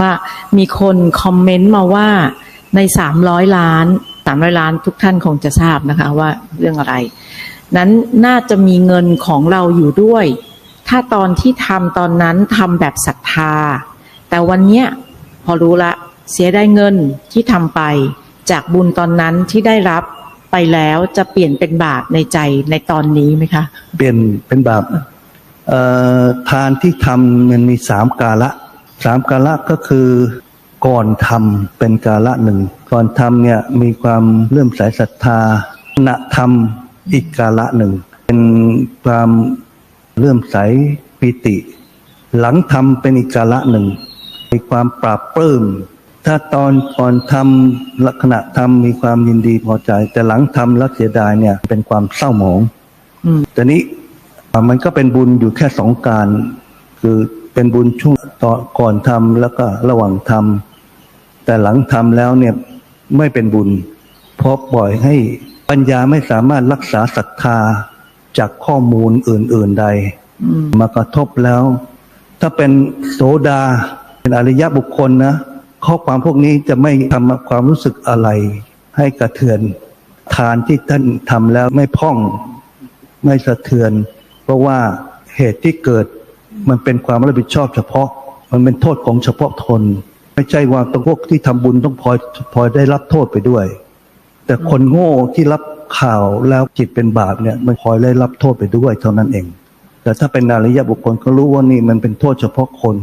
ว่ามีคนคอมเมนต์มาว่าในสามร้อยล้านสามร้อยล้านทุกท่านคงจะทราบนะคะว่าเรื่องอะไร นั้นน่าจะมีเงินของเราอยู่ด้วย ถ้าตอนที่ทำตอนนั้นทำแบบศรัทธา แต่วันเนี้ยพอรู้ละเสียได้เงินที่ทำไป จากบุญตอนนั้นที่ได้รับไปแล้วจะเปลี่ยนเป็นบาปในใจในตอนนี้ไหมคะ เปลี่ยนเป็นบาปเอ่อทานที่ทำมันมีสามกาละ สามกาละก็คือก่อนทำเป็นกาละหนึ่งก่อนทำเนี่ยมีความเลื่อมใสศรัทธาณทำอีกกาละหนึ่ง เป็นความเลื่อมใสปิติ หลังทำเป็นอีกกาละหนึ่งมีความปราบปลื้มถ้าตอนก่อนทำลักษณะทำมีความยินดีพอใจ แต่หลังทำแล้วเสียดายเนี่ย เป็นความเศร้าหมองอืมแต่นี้อ่ามันก็เป็นบุญอยู่แค่สองการ คือ เป็นบุญช่วงตอนก่อนทำแล้วก็ระหว่างทำแต่หลังทำแล้วเนี่ยไม่เป็นบุญ เพราะปล่อยให้ปัญญาไม่สามารถรักษาศรัทธาจากข้อมูลอื่น ๆใดอืมมากระทบแล้ว ถ้าเป็นโสดาเป็นอริยบุคคลนะข้อความพวกนี้จะไม่ทำความรู้สึกอะไร ให้กระเทือนทานที่ท่านทำแล้วไม่พ่องไม่สะเทือน เพราะว่าเหตุที่เกิด มันเป็นความรับผิดชอบเฉพาะ มันเป็นโทษของเฉพาะทน ไม่ใช่ว่าต้องพวกที่ทำบุญต้องพลอยพลอยได้รับโทษไปด้วย แต่คนโง่ที่รับข่าวแล้วจิตเป็นบาปเนี่ยมันพลอยได้รับโทษไปด้วยเท่านั้นเอง แต่ถ้าเป็นนาริยบุคคลก็รู้ว่านี่มันเป็นโทษเฉพาะคน